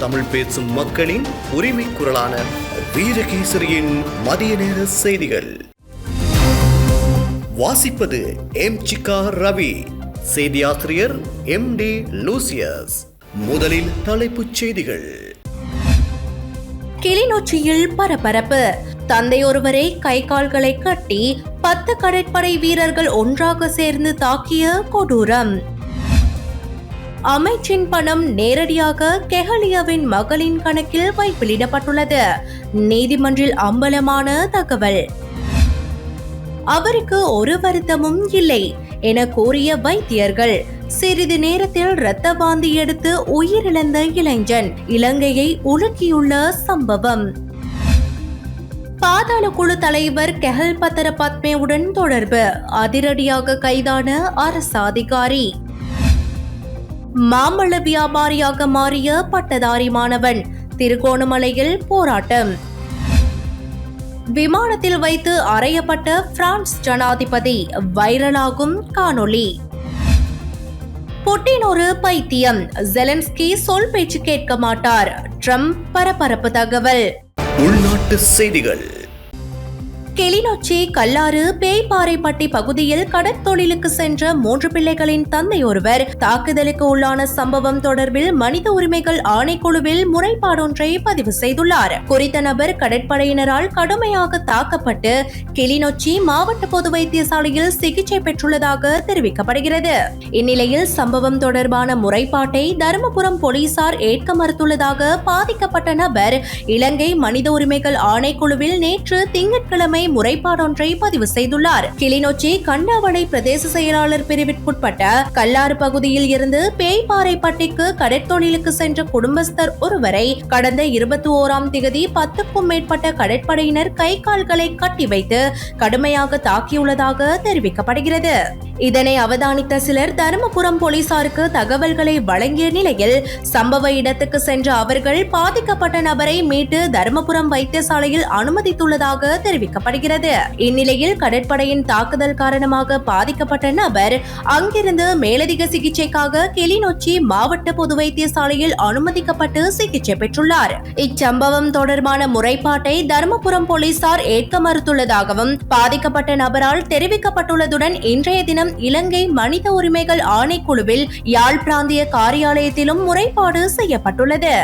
தமிழ் பேசும் மக்களின் உரிமை குரலான வீரகேசரியின் மதிய நேர செய்திகள். வாசிப்பது எம் சிக்கா ரவி. செய்தியாசிரியர் எம் டி லூசியஸ். முதலில் தலைப்புச் செய்திகள். கிளிநொச்சியில் பரபரப்பு. தந்தை ஒருவரை கை கால்களை கட்டி பத்து கடற்படை வீரர்கள் ஒன்றாக சேர்ந்து தாக்கிய கொடூரம். அமைச்சின் பணம் நேரடியாக கெஹலியாவின் மகளின் கணக்கில் வைப்பிலிடப்பட்டுள்ளது. நீதிமன்றில் அம்பலமான தகவல். அவருக்கு ஒரு வருத்தமும் இல்லை என கூறிய வைத்தியர்கள் சிறிது நேரத்தில் இரத்த வாந்தி எடுத்து உயிரிழந்த இளைஞன் இலங்கையை உலுக்கியுள்ள சம்பவம். பாதாள குழு தலைவர் கெஹல் பத்தர பத்மேவுடன் தொடர்பு. அதிரடியாக கைதான அரசு அதிகாரி. மாம்பழ வியாபாரியாக மாறிய பட்டதாரி மாணவன். திருகோணமலையில் போராட்டம். விமானத்தில் வைத்து அறையப்பட்ட பிரான்ஸ் ஜனாதிபதி வைரலாகும் காணொளி. புட்டின் ஒரு பைத்தியம். ஜெலன்ஸ்கி சொல் பேச்சு கேட்க மாட்டார். ட்ரம்ப் பரபரப்பு தகவல். உள்நாட்டு செய்திகள். கிளிநொச்சி கல்லாறு பேய்பாறைப்பட்டி பகுதியில் கடற்தொழிலுக்கு சென்ற மூன்று பிள்ளைகளின் தந்தை ஒருவர். தாக்குதலுக்கு உள்ளான சம்பவம் தொடர்பில் மனித உரிமைகள் ஆணைக்குழுவில் முறைப்பாடொன்றை பதிவு செய்துள்ளார். குறித்த நபர் கடற்படையினரால் கடுமையாக தாக்கப்பட்டு கிளிநொச்சி மாவட்ட பொது வைத்தியசாலையில் சிகிச்சை பெற்றுள்ளதாக தெரிவிக்கப்படுகிறது. இந்நிலையில் சம்பவம் தொடர்பான முறைப்பாட்டை தருமபுரம் போலீசார் ஏற்க மறுத்துள்ளதாக பாதிக்கப்பட்ட நபர் இலங்கை மனித உரிமைகள் ஆணைக்குழுவில் நேற்று திங்கட்கிழமை முறைப்பாடொன்றை பதிவு செய்துள்ளார். கிளிநொச்சி கண்டாவளை பிரதேச செயலாளர் பிரிவிற்குட்பட்ட கல்லாறு பகுதியில் இருந்து பேய்பாறைப்பட்டிக்கு கடற்தொழிலுக்கு சென்ற குடும்பஸ்தர் ஒருவரை கடந்த இருபத்தி ஓராம் திகதி பத்துக்கும் மேற்பட்ட கடற்படையினர் கை கால்களை கட்டி வைத்து கடுமையாக தாக்கியுள்ளதாக தெரிவிக்கப்படுகிறது. இதனை அவதானித்த சிலர் தருமபுரம் போலீசாருக்கு தகவல்களை வழங்கிய நிலையில் சம்பவ இடத்துக்கு சென்ற அவர்கள் பாதிக்கப்பட்ட நபரை மீட்டு தருமபுரம் வைத்தியசாலையில் அனுமதித்துள்ளதாக தெரிவிக்கப்படுகிறது இந்நிலையில் கடற்படையின் தாக்குதல் காரணமாக பாதிக்கப்பட்ட நபர் அங்கிருந்து மேலதிக சிகிச்சைக்காக கிளிநொச்சி மாவட்ட பொது வைத்தியசாலையில் அனுமதிக்கப்பட்டு சிகிச்சை பெற்றுள்ளார். இச்சம்பவம் தொடர்பான முறைப்பாட்டை தருமபுரம் போலீசார் ஏற்க மறுத்துள்ளதாகவும் பாதிக்கப்பட்ட நபரால் தெரிவிக்கப்பட்டுள்ளதுடன் இன்றைய தினம் இலங்கை மனித உரிமைகள் ஆணைக்குழுவில் யாழ் பிராந்திய காரியாலயத்திலும் முறைப்பாடு செய்யப்பட்டுள்ளது.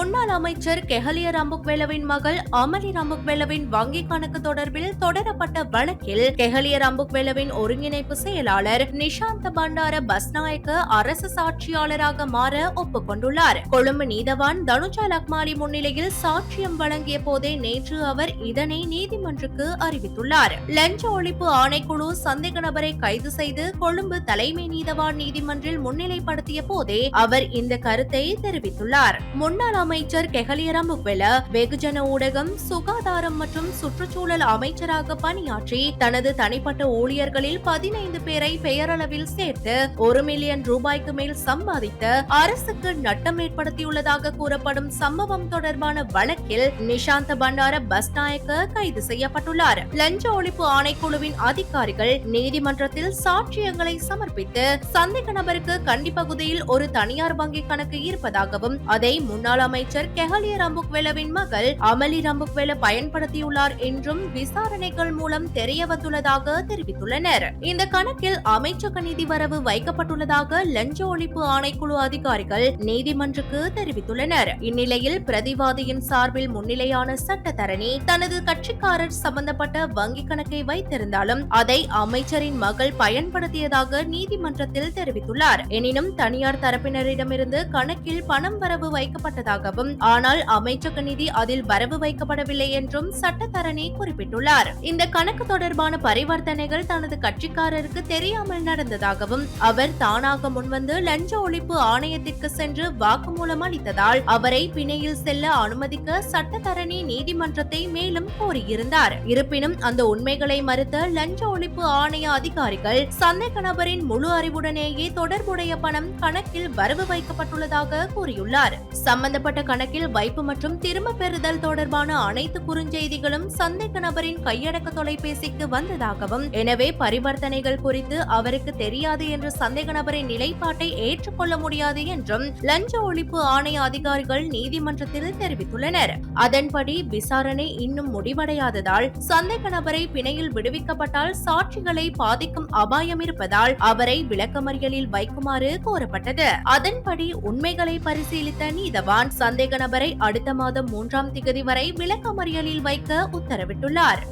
முன்னாள் அமைச்சர் கெஹலிய ரம்புக்வெலவின் மகள் அமலி ரம்புக்வெலவின் வங்கி கணக்கு தொடர்பில் தொடரப்பட்ட வழக்கில் கெஹலிய ரம்புக்வெலவின் ஒருங்கிணைப்பு செயலாளர் நிஷாந்த பண்டார பஸ்நாயக்க அரசு சாட்சியாளராக மாற ஒப்புக்கொண்டுள்ளார் கொழும்பு நீதவான் தனுஜா லக்மாலி முன்னிலையில் சாட்சியம் வழங்கிய போதே நேற்று அவர் இதனை நீதிமன்றுக்கு அறிவித்துள்ளார். லஞ்ச ஒழிப்பு ஆணைக்குழு சந்தேக நபரை கைது செய்து கொழும்பு தலைமை நீதவான் நீதிமன்றில் முன்னிலைப்படுத்திய போதே அவர் இந்த கருத்தை தெரிவித்துள்ளார். முன்னாள் அமைச்சர் கெஹலியரம் முக்வெல வெகுஜன ஊடகம் சுகாதாரம் மற்றும் சுற்றுச்சூழல் அமைச்சராக பணியாற்றி தனது தனிப்பட்ட ஊழியர்களில் பதினைந்து பேரை பெயரளவில் சேர்த்து ஒரு மில்லியன் ரூபாய்க்கு மேல் சம்பாதித்து அரசுக்கு நட்டம் ஏற்படுத்தியுள்ளதாக கூறப்படும் சம்பவம் தொடர்பான வழக்கில் நிஷாந்த பண்டார பஸ்நாயக்க கைது செய்யப்பட்டுள்ளார். லஞ்ச ஒழிப்பு ஆணைக்குழுவின் அதிகாரிகள் நீதிமன்றத்தில் சாட்சியங்களை சமர்ப்பித்து சந்தேக நபருக்கு கண்டி பகுதியில் ஒரு தனியார் வங்கி கணக்கு இருப்பதாகவும் அதை முன்னாள் அமைச்சர் அமைச்சர் கெஹலிய ரம்புக்வெலவின் மகள் அமலி ரம்புக்வெல பயன்படுத்தியுள்ளார் என்றும் விசாரணைகள் மூலம் தெரியவந்துள்ளதாக தெரிவித்துள்ளனர். இந்த கணக்கில் அமைச்சக நிதி வரவு வைக்கப்பட்டுள்ளதாக லஞ்ச ஒழிப்பு ஆணைக்குழு அதிகாரிகள் நீதிமன்றுக்கு தெரிவித்துள்ளனர். இந்நிலையில் பிரதிவாதியின் சார்பில் முன்னிலையான சட்டத்தரணி தனது கட்சிக்காரர் சம்பந்தப்பட்ட வங்கி கணக்கை வைத்திருந்தாலும் அதை அமைச்சரின் மகள் பயன்படுத்தியதாக நீதிமன்றத்தில் தெரிவித்துள்ளார். எனினும் தனியார் தரப்பினரிடமிருந்து கணக்கில் பணம் வரவு வைக்கப்பட்டதாக வைக்கப்பட்டதாகவும் ஆனால் அமைச்சக நிதி அதில் வரவு வைக்கப்படவில்லை என்றும் சட்டத்தரணி குறிப்பிட்டுள்ளார். இந்த கணக்கு தொடர்பான பரிவர்த்தனைகள் தனது கட்சிக்காரருக்கு தெரியாமல் நடந்ததாகவும் அவர் தானாக முன்வந்து லஞ்ச ஒழிப்பு ஆணையத்திற்கு சென்று வாக்குமூலம் அளித்ததால் அவரை பிணையில் செல்ல அனுமதிக்க சட்டத்தரணி நீதிமன்றத்தை மேலும் கோரியிருந்தார். இருப்பினும் அந்த உண்மைகளை மறுத்த லஞ்ச ஒழிப்பு ஆணைய அதிகாரிகள் சந்தேக நபரின் முழு அறிவுடனேயே தொடர்புடைய பணம் கணக்கில் வரவு வைக்கப்பட்டுள்ளதாக கூறியுள்ளார். சம்பந்தப்பட்ட தொடரப்பட்ட கணக்கில் வைப்பு மற்றும் திரும்ப பெறுதல் தொடர்பான அனைத்து குறுஞ்செய்திகளும் சந்தேக நபரின் கையடக்க தொலைபேசிக்கு வந்ததாகவும் எனவே பரிவர்த்தனைகள் குறித்து அவருக்கு தெரியாது என்ற சந்தேக நபரின் நிலைப்பாட்டை ஏற்றுக்கொள்ள முடியாது என்றும் லஞ்ச ஒழிப்பு ஆணைய அதிகாரிகள் நீதிமன்றத்தில் தெரிவித்துள்ளனர். அதன்படி விசாரணை இன்னும் முடிவடையாததால் சந்தேக நபரை பிணையில் விடுவிக்கப்பட்டால் சாட்சிகளை பாதிக்கும் அபாயம் இருப்பதால் அவரை விளக்கமறியலில் வைக்குமாறு கோரப்பட்டது. அதன்படி உண்மைகளை பரிசீலித்த நீதவான் சந்தேக நபரை அடுத்த மாதம் மூன்றாம் திகதி வரை விளக்கமறியலில் வைக்க உத்தரவிட்டுள்ளார்.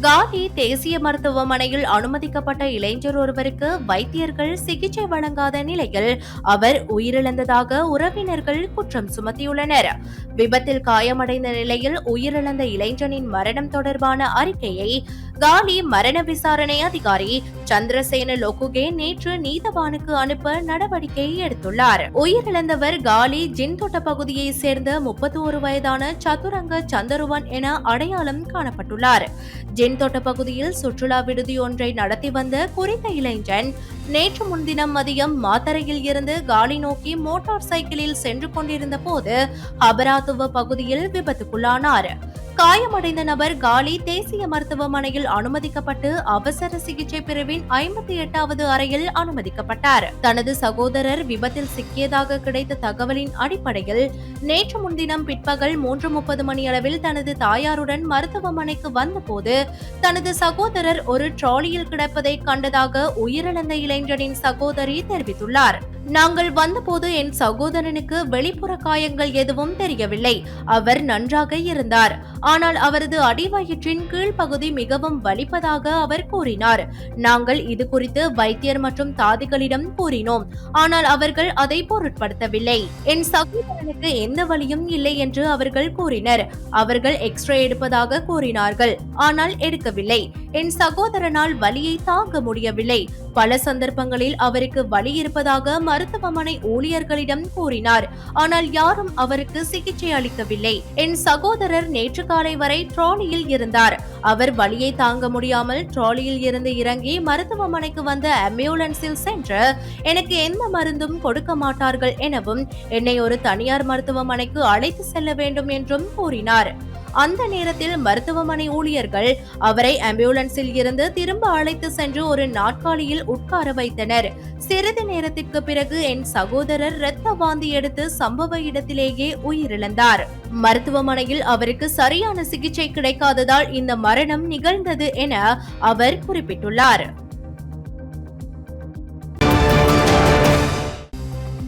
காலி தேசிய மருத்துவமனையில் அனுமதிக்கப்பட்ட இளைஞர் ஒருவருக்கு வைத்தியர்கள் சிகிச்சை வழங்காத நிலையில் அவர் உயிரிழந்ததாக உறவினர்கள் குற்றம் சுமத்தியுள்ளனர். விபத்தில் காயமடைந்த நிலையில் உயிரிழந்த இளைஞனின் மரணம் தொடர்பான அறிக்கையை காலி மரண விசாரணை அதிகாரி சந்திரசேன லோகுகே நேற்று நீதவானுக்கு அனுப்ப நடவடிக்கை எடுத்துள்ளார். உயிரிழந்தவர் காலி ஜின்தோட்ட பகுதியை சேர்ந்த முப்பத்தி வயதான சதுரங்க சந்தருவன் என அடையாளம் காணப்பட்டுள்ளார். ஜென்தோட்ட பகுதியில் சுற்றுலா விடுதி ஒன்றை நடத்தி வந்த குறித்த இளைஞன் நேற்று முன்தினம் மதியம் மாத்தரையில் இருந்து காலி நோக்கி மோட்டார் சைக்கிளில் சென்று கொண்டிருந்த போது அபராதுவ பகுதியில் விபத்துக்குள்ளானார். காயமடைந்த நபர் காலி தேசிய மருத்துவமனையில் அனுமதிக்கப்பட்டு அவசர சிகிச்சை பிரிவின் ஐம்பத்தி எட்டாவது அறையில் அனுமதிக்கப்பட்டார். தனது சகோதரர் விபத்தில் சிக்கியதாக கிடைத்த தகவலின் அடிப்படையில் நேற்று முன்தினம் பிற்பகல் மூன்று முப்பது மணியளவில் தனது தாயாருடன் மருத்துவமனைக்கு வந்தபோது தனது சகோதரர் ஒரு ட்ராலியில் கிடப்பதை கண்டதாக உயிரிழந்த இளைஞனின் சகோதரி தெரிவித்துள்ளார். நாங்கள் வந்தபோது என் சகோதரனுக்கு வெளிப்புற காயங்கள் எதுவும் தெரியவில்லை. அவர் நன்றாக இருந்தார். ஆனால் அவரது அடிவயிற்றின் கீழ்ப்பகுதி மிகவும் வலிப்பதாக அவர் கூறினார். நாங்கள் இது குறித்து வைத்தியர் மற்றும் தாதிகளிடம் கூறினோம். ஆனால் அவர்கள் அதை பொருட்படுத்தவில்லை. என் சகோதரனுக்கு எந்த வலியும் இல்லை என்று அவர்கள் கூறினர். அவர்கள் எக்ஸ்ரே எடுப்பதாக கூறினார்கள். ஆனால் எடுக்கவில்லை. என் சகோதரனால் வலியை தாங்க முடியவில்லை. பல சந்தர்ப்பங்களில் அவருக்கு வலி இருப்பதாக மருத்துவமனை ஊழியர்களிடம் கூறினார். ஆனால் யாரும் அவருக்கு சிகிச்சை அளிக்கவில்லை. என் சகோதரர் நேற்று காலை வரை ட்ராலியில் இருந்தார். அவர் வலியை தாங்க முடியாமல் ட்ராலியில் இருந்து இறங்கி மருத்துவமனைக்கு வந்த ஆம்புலன்ஸில் சென்று எனக்கு எந்த மருந்தும் கொடுக்க மாட்டார்கள் எனவும் என்னை ஒரு தனியார் மருத்துவமனைக்கு அழைத்து செல்ல வேண்டும் என்றும் கூறினார். அந்த நேரத்தில் மருத்துவமனை ஊழியர்கள் அவரை ஆம்புலன்ஸில் இருந்து திரும்ப அழைத்து சென்று ஒரு நாற்காலியில் உட்கார வைத்தனர். சிறிது நேரத்திற்கு பிறகு என் சகோதரர் இரத்த வாந்தி எடுத்து சம்பவ இடத்திலேயே உயிரிழந்தார். மருத்துவமனையில் அவருக்கு சரியான சிகிச்சை கிடைக்காததால் இந்த மரணம் நிகழ்ந்தது என அவர் குறிப்பிட்டுள்ளார்.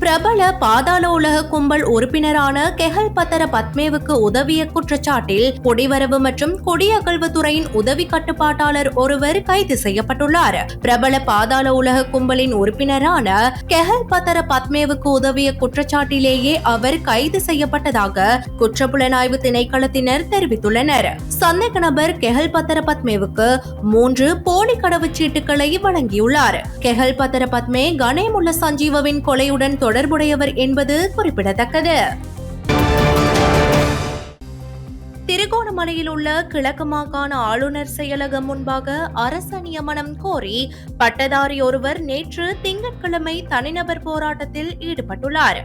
பிரபல பாதாள உலக கும்பல் உறுப்பினரான கெஹல் பத்தர பத்மேவுக்கு உதவிய குற்றச்சாட்டில் குடிவரவு மற்றும் குடியகழ்வுத்துறையின் உதவி கட்டுப்பாட்டாளர் ஒருவர் கைது செய்யப்பட்டுள்ளார். பிரபல பாதாள உலக கும்பலின் உறுப்பினரான கெஹல் பத்தர பத்மேவுக்கு உதவிய குற்றச்சாட்டிலேயே அவர் கைது செய்யப்பட்டதாக குற்றப்புலனாய்வு திணைக்களத்தினர் தெரிவித்துள்ளனர். சந்தேக நபர் கெஹல் பத்தர பத்மேவுக்கு மூன்று போலி கடவுச்சீட்டுகளை வழங்கியுள்ளார். கெஹல் பத்தர பத்மே கணேமுள்ள சஞ்சீவவின் கொலையுடன் தொடர்புடையவர் என்பது குறிப்பிடத்தக்கது. திருகோணமலையில் உள்ள கிழக்கு மாகாண ஆளுநர் செயலகம் முன்பாக அரச நியமனம் கோரி பட்டதாரி ஒருவர் நேற்று திங்கட்கிழமை தனிநபர் போராட்டத்தில் ஈடுபட்டுள்ளார்.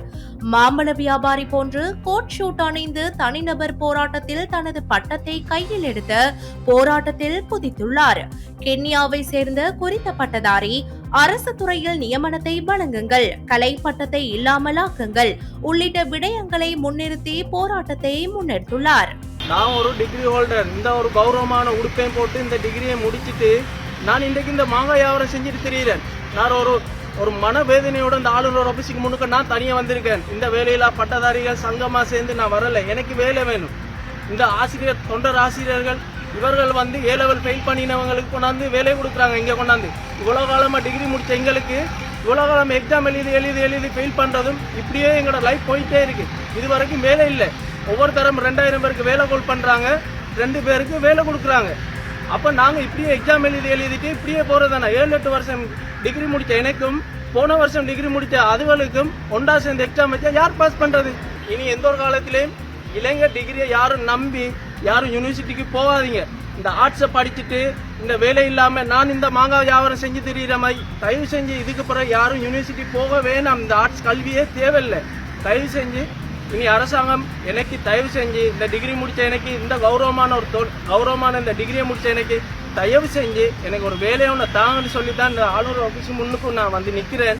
மாம்பழ வியாபாரி போன்று கோட் ஷூட் அணிந்து தனிநபர் போராட்டத்தில் தனது பட்டத்தை கையில் எடுத்து போராட்டத்தில் குதித்துள்ளார். கென்யாவை சேர்ந்த குறித்த பட்டதாரி அரசு துறையில் நியமனத்தை வழங்குங்கள் கலை பட்டத்தை இல்லாமலாக்குங்கள் உள்ளிட்ட விடயங்களை முன்னிறுத்தி போராட்டத்தை முன்னெடுத்துள்ளார். நான் ஒரு டிகிரி ஹோல்டர் இந்த ஒரு கௌரவமான உடுப்பையும் போட்டு இந்த டிகிரியை முடிச்சிட்டு நான் இன்றைக்கு இந்த மாங்காய் வியாபாரம் செஞ்சுட்டு திரியிறேன். நான் ஒரு ஒரு மனவேதனையோட இந்த ஆளுநர் ஆஃபீஸுக்கு முன்னுக்கு நான் தனியாக வந்திருக்கேன். இந்த வேலையில பட்டதாரிகள் சங்கமாக சேர்ந்து நான் வரலை. எனக்கு வேலை வேணும். இந்த ஆசிரியர் தொண்டர் ஆசிரியர்கள் இவர்கள் வந்து ஏ லெவல் ஃபெயில் பண்ணினவங்களுக்கு கொண்டாந்து வேலை கொடுக்குறாங்க. இங்கே கொண்டாந்து. இவ்வளோ காலமாக டிகிரி முடித்த எங்களுக்கு இவ்வளோ காலம் எக்ஸாம் எழுதி எழுதி எழுதி ஃபெயில் பண்ணுறதும் இப்படியே எங்களோட லைஃப் போயிட்டே இருக்குது இது வரைக்கும் வேலை இல்லை. ஒவ்வொரு தரம் ரெண்டாயிரம் பேருக்கு வேலை கோல் பண்ணுறாங்க ரெண்டு பேருக்கு வேலை கொடுக்குறாங்க. அப்போ நாங்கள் இப்படியே எக்ஸாம் எழுதி எழுதிட்டு இப்படியே போகிறதானே ஏழு எட்டு வருஷம் டிகிரி முடித்த எனக்கும் போன வருஷம் டிகிரி முடித்த அதுகளுக்கும் ஒன்றா சேர்ந்து எக்ஸாம் வச்சா யார் பாஸ் பண்ணுறது இனி எந்த ஒரு காலத்திலையும் இளைஞர் டிகிரியை யாரும் நம்பி யாரும் யூனிவர்சிட்டிக்கு போகாதீங்க. இந்த ஆர்ட்ஸை படிச்சுட்டு இந்த வேலை இல்லாமல் நான் இந்த மாங்காய் வியாபாரம் செஞ்சு தெரியுற மாதிரி தயவு செஞ்சு இதுக்கு பிறகு யாரும் யூனிவர்சிட்டி போக வேணாம். இந்த ஆர்ட்ஸ் கல்வியே தேவையில்லை. தயவு செஞ்சு இனி அரசாங்கம் எனக்கு தயவு செஞ்சு இந்த டிகிரி முடித்த எனக்கு இந்த கௌரவமான ஒரு தொ- கௌரவமான இந்த டிகிரியை முடித்த எனக்கு தயவு செஞ்சு எனக்கு ஒரு வேலையை ஒன்று தாங்கன்னு சொல்லி தான் இந்த ஆளுநர் ஆஃபீஸ் முன்னுக்கும் நான் வந்து நிற்கிறேன்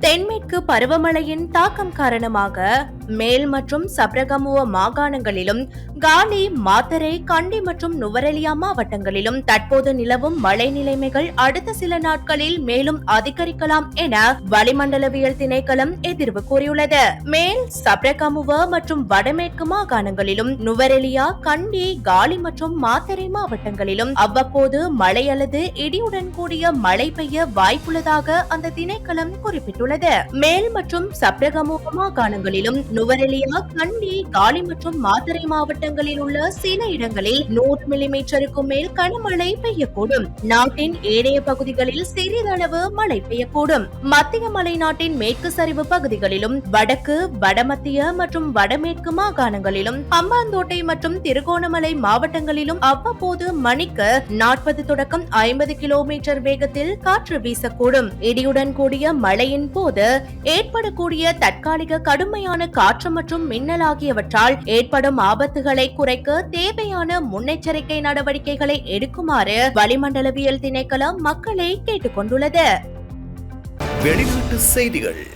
தென்மேற்கு பருவமழையின் தாக்கம் காரணமாக மேல் மற்றும் சப்ரகமுவ மாகாணங்களிலும் காலி மாத்தரை கண்டி மற்றும் நுவரெலியா மாவட்டங்களிலும் தற்போது நிலவும் மழை நிலைமைகள் அடுத்த சில நாட்களில் மேலும் அதிகரிக்கலாம் என வளிமண்டலவியல் திணைக்களம் எதிர்வு கூறியுள்ளது. மேல் சப்ரகமுவ மற்றும் வடமேற்கு மாகாணங்களிலும் நுவரெலியா கண்டி காலி மற்றும் மாத்தரை மாவட்டங்களிலும் அவ்வப்போது மழை அல்லது இடியுடன் கூடிய மழை பெய்ய வாய்ப்புள்ளதாக அந்த திணைக்களம் குறிப்பிட்டுள்ளது. மேல் மற்றும் சப்ரகமுக மாகாணங்களிலும் நுவரெலியா கண்டி காலி மற்றும் மாத்தறை மாவட்டங்களில் உள்ள சில இடங்களில் நூறு மில்லிமீட்டருக்கும் மேல் கனமழை பெய்யக்கூடும். நாட்டின் ஏனைய பகுதிகளில் சிறிதளவு மழை பெய்யக்கூடும். மத்திய மலைநாட்டின் மேற்கு சரிவு பகுதிகளிலும் வடக்கு வடமத்திய மற்றும் வடமேற்கு மாகாணங்களிலும் அம்பாந்தோட்டை மற்றும் திருகோணமலை மாவட்டங்களிலும் அவ்வப்போது மணிக்கு நாற்பது தொடக்கம் ஐம்பது கிலோமீட்டர் வேகத்தில் காற்று வீசக்கூடும். இடியுடன் கூடிய மழையின் போது ஏற்படக்கூடிய தற்காலிக கடுமையான காற்று மற்றும் மின்னல் ஆகியவற்றால் ஏற்படும் ஆபத்துகள் குறைக்க தேவையான முன்னெச்சரிக்கை நடவடிக்கைகளை எடுக்குமாறு வளிமண்டலவியல் திணைக்களம் மக்களை கேட்டுக்கொண்டுள்ளது. வெளிநாட்டு செய்திகள்.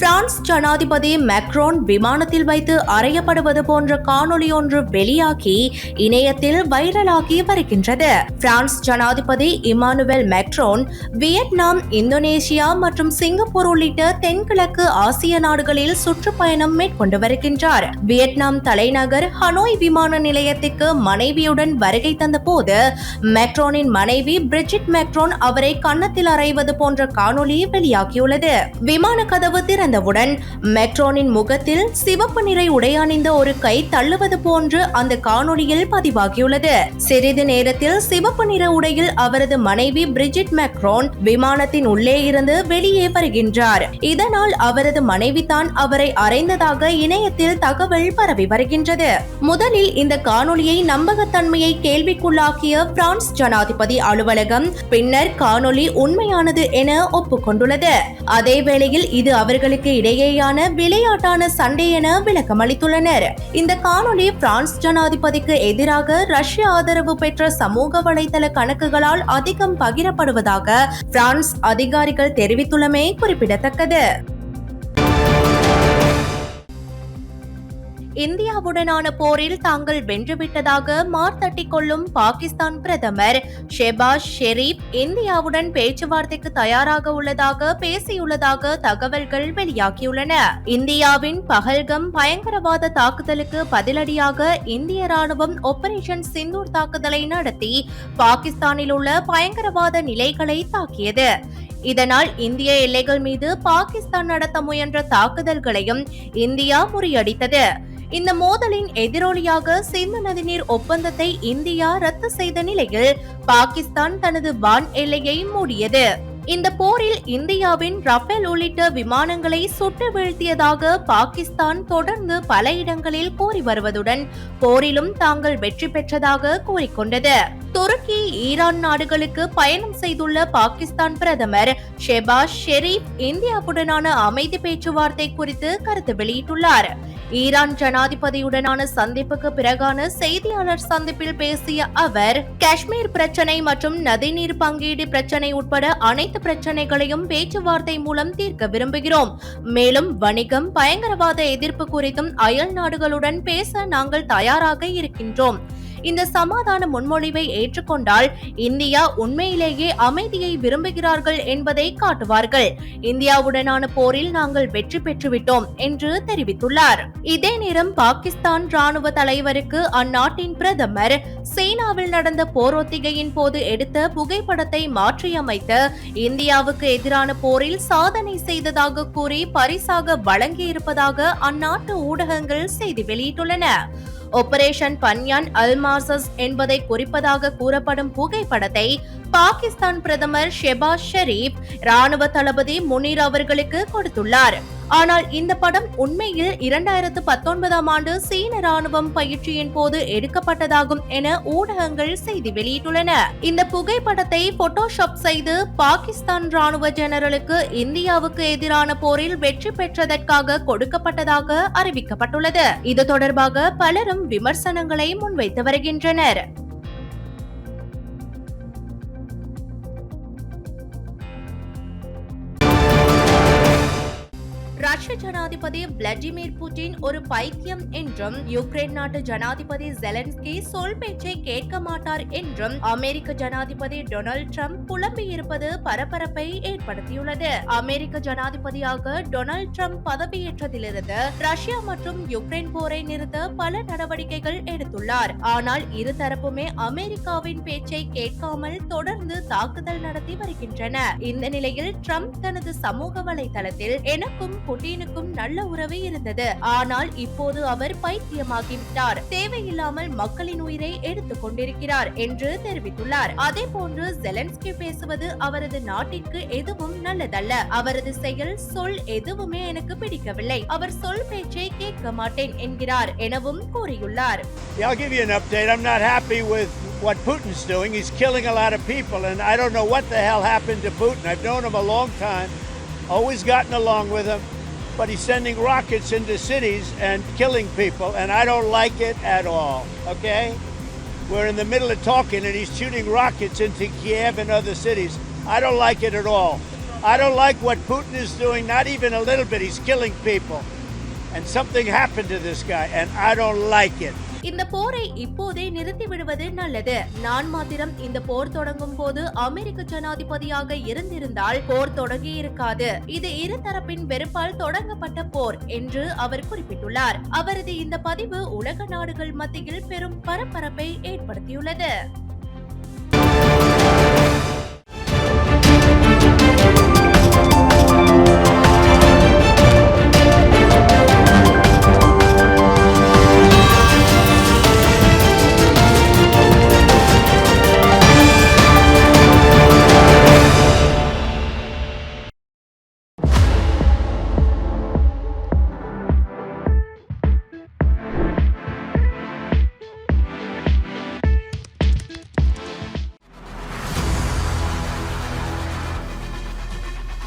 பிரான்ஸ் ஜனாதிபதி மேக்ரோன் விமானத்தில் வைத்து அறையப்படுவது போன்ற காணொளி ஒன்று வெளியாகி இணையத்தில் வைரலாகி வருகின்றது. பிரான்ஸ் ஜனாதிபதி இமானுவேல் மேக்ரோன் வியட்நாம் இந்தோனேசியா மற்றும் சிங்கப்பூர் உள்ளிட்ட தென்கிழக்கு ஆசிய நாடுகளில் சுற்றுப்பயணம் மேற்கொண்டு வருகின்றார். வியட்நாம் தலைநகர் ஹனோய் விமான நிலையத்திற்கு மனைவியுடன் வருகை தந்த போது மேக்ரோனின் மனைவி பிரிஜிட் மேக்ரோன் அவரை கன்னத்தில் அறைவது போன்ற காணொளி வெளியாகியுள்ளது. விமான கதவு திறந்தவுடன் மெக்ரோனின் முகத்தில் சிவப்பு நிறை உடையணிந்த ஒரு கை தள்ளுவது போன்று அந்த காணொளியில் பதிவாகியுள்ளது. சிறிது நேரத்தில் சிவப்பு நிற உடையில் அவரது மனைவி பிரிஜிட் மெக்ரோன் விமானத்தின் உள்ளே இருந்து வெளியே வருகின்றார். இதனால் அவரது மனைவி தான் அவரை அறைந்ததாக இணையத்தில் தகவல் பரவி வருகின்றது. முதலில் இந்த காணொளியை நம்பகத்தன்மையை கேள்விக்குள்ளாக்கிய பிரான்ஸ் ஜனாதிபதி அலுவலகம் பின்னர் காணொளி உண்மையானது என ஒப்புக்கொண்டுள்ளது. அதே வேளையில் இது அவர்களுக்கு இடையேயான விளையாட்டான சண்டை என விளக்கமளித்துள்ளனர் இந்த காணொளி பிரான்ஸ் ஜனாதிபதிக்கு எதிராக ரஷ்ய ஆதரவு பெற்ற சமூக வலைதள கணக்குகளால் அதிகம் பகிரப்படுவதாக பிரான்ஸ் அதிகாரிகள் தெரிவித்துள்ளமை குறிப்பிடத்தக்கது. இந்தியாவுடனான போரில் தாங்கள் வென்றுவிட்டதாக மார்த்தட்டிக் கொள்ளும் பாகிஸ்தான் பிரதமர் ஷெபாஸ் ஷெரீப் இந்தியாவுடன் பேச்சுவார்த்தைக்கு தயாராக உள்ளதாக பேசியுள்ளதாக தகவல்கள் வெளியாகியுள்ளன. இந்தியாவின் பகல்கம் பயங்கரவாத தாக்குதலுக்கு பதிலடியாக இந்திய ராணுவம் ஆபரேஷன் சிந்தூர் தாக்குதலை நடத்தி பாகிஸ்தானில் உள்ள பயங்கரவாத நிலைகளை தாக்கியது. இதனால் இந்திய எல்லைகள் மீது பாகிஸ்தான் நடத்த முயன்ற தாக்குதல்களையும் இந்தியா முறியடித்தது. இந்த மோதலின் எதிரொலியாக சிந்து நதிநீர் ஒப்பந்தத்தை இந்தியா ரத்து செய்த நிலையில் பாகிஸ்தான் தனது வான் எல்லையை மூடியது. இந்த போரில் இந்தியாவின் ரஃபேல் உள்ளிட்ட விமானங்களை சுட்டு வீழ்த்தியதாக பாகிஸ்தான் தொடர்ந்து பல இடங்களில் கூறி வருவதுடன் போரிலும் தாங்கள் வெற்றி பெற்றதாக கூறிக்கொண்டது. துருக்கி ஈரான் நாடுகளுக்கு பயணம் செய்துள்ள பாகிஸ்தான் பிரதமர் ஷெபாஸ் ஷெரீப் இந்தியாவுடனான அமைதி பேச்சுவார்த்தை குறித்து கருத்து வெளியிட்டுள்ளார். ஈரான் ஜனாதிபதியுடனான சந்திப்புக்கு பிறகான செய்தியாளர் சந்திப்பில் பேசிய அவர் காஷ்மீர் பிரச்சனை மற்றும் நதிநீர் பங்கீடு பிரச்சனை உட்பட அனைத்து பிரச்சனைகளையும் பேச்சுவார்த்தை மூலம் தீர்க்க விரும்புகிறோம். மேலும் வணிகம் பயங்கரவாத எதிர்ப்பு குறித்தும் அயல் நாடுகளுடன் பேச நாங்கள் தயாராக இருக்கின்றோம். இந்த சமாதான முன்மொழிவை ஏற்றுக்கொண்டால் இந்தியா உண்மையிலேயே அமைதியை விரும்புகிறார்கள் என்பதை காட்டுவார்கள். இந்தியாவுடனான போரில் நாங்கள் வெற்றி பெற்றுவிட்டோம் என்று தெரிவித்துள்ளார். இதே நேரம் பாகிஸ்தான் ராணுவ தலைவருக்கு அந்நாட்டின் பிரதமர் சீனாவில் நடந்த போரொத்திகையின் போது எடுத்த புகைப்படத்தை மாற்றியமைத்து இந்தியாவுக்கு எதிரான போரில் சாதனை செய்ததாக கூறி பரிசாக வழங்கியிருப்பதாக அந்நாட்டு ஊடகங்கள் செய்தி வெளியிட்டுள்ளன. ஆபரேஷன் பன்யான் அல்மாசஸ் என்பதை குறிப்பதாக கூறப்படும் புகைப்படத்தை பாகிஸ்தான் பிரதமர் ஷெபாஸ் ஷெரீப் ராணுவ தளபதி முனீர் அவர்களுக்கு கொடுத்துள்ளார். ஆனால் இந்த படம் உண்மையில் இரண்டாயிரத்து பத்தொன்பதாம் ஆண்டு சீன ராணுவம் பயிற்சியின் போது எடுக்கப்பட்டதாகும் என ஊடகங்கள் செய்தி வெளியிட்டுள்ளன. இந்த புகைப்படத்தை போட்டோஷாப் செய்து பாகிஸ்தான் ராணுவ ஜெனரலுக்கு இந்தியாவுக்கு எதிரான போரில் வெற்றி பெற்றதற்காக கொடுக்கப்பட்டதாக அறிவிக்கப்பட்டுள்ளது. இது தொடர்பாக பலரும் விமர்சனங்களை முன்வைத்து வருகின்றனர். ரஷ்ய ஜனாதிபதி விளாடிமிர் புட்டின் ஒரு பைத்தியம் என்றும் யுக்ரைன் நாட்டு ஜனாதிபதி ஜெலன்ஸ்கி சொல் பேச்சை கேட்க மாட்டார் என்றும் அமெரிக்க ஜனாதிபதி டொனால்ட் ட்ரம்ப் புலம்பியிருப்பது பரபரப்பை ஏற்படுத்தியுள்ளது. அமெரிக்க ஜனாதிபதியாக டொனால்ட் ட்ரம்ப் பதவியேற்றதிலிருந்து ரஷ்யா மற்றும் யுக்ரைன் போரை நிறுத்த பல நடவடிக்கைகள் எடுத்துள்ளார். ஆனால் இருதரப்புமே அமெரிக்காவின் பேச்சை கேட்காமல் தொடர்ந்து தாக்குதல் நடத்தி வருகின்றன. இந்த நிலையில் ட்ரம்ப் தனது சமூக வலைதளத்தில் எனக்கும் புட்டினுக்கும் நல்ல உறவு இருந்தது. ஆனால் இப்போது அவர் பைத்தியமாகிவிட்டார். தேவையில்லாமல் மக்களின் உயிரை எடுத்துக் கொண்டிருக்கிறார் என்று தெரிவித்துள்ளார். அதே போன்று ஜெலன்ஸ்கி பேசுவது அவரது நாட்டிற்கு எதுவும் நல்லதல்ல. அவரது செயல் சொல் எதுவுமே எனக்கு பிடிக்கவில்லை. அவர் சொல் பேச்சை கேட்க மாட்டேன் என்கிறார் எனவும் கூறியுள்ளார். I'll give you an update. I'm not happy with what Putin's doing. He's killing a lot of people, and I don't know what the hell happened to Putin. I've known him a long time, always gotten along with him, but he's sending rockets into cities and killing people, and I don't like it at all. Okay? We're in the middle of talking, and he's shooting rockets into Kiev and other cities. I don't like it at all. I don't like what Putin is doing, not even a little bit. He's killing people. And something happened to this guy, and I don't like it. இந்த போரை இப்போதே நிறுத்தி விடுவது நல்லது. நான் மாத்திரம் இந்த போர் தொடங்கும் போது அமெரிக்க ஜனாதிபதியாக இருந்திருந்தால் போர் தொடங்கி இருக்காது. இது இருதரப்பின் வெறுப்பால் தொடங்கப்பட்ட போர் என்று அவர் குறிப்பிட்டுள்ளார். அவரது இந்த பதிவு உலக நாடுகள் மத்தியில் பெரும் பரபரப்பை ஏற்படுத்தியுள்ளது.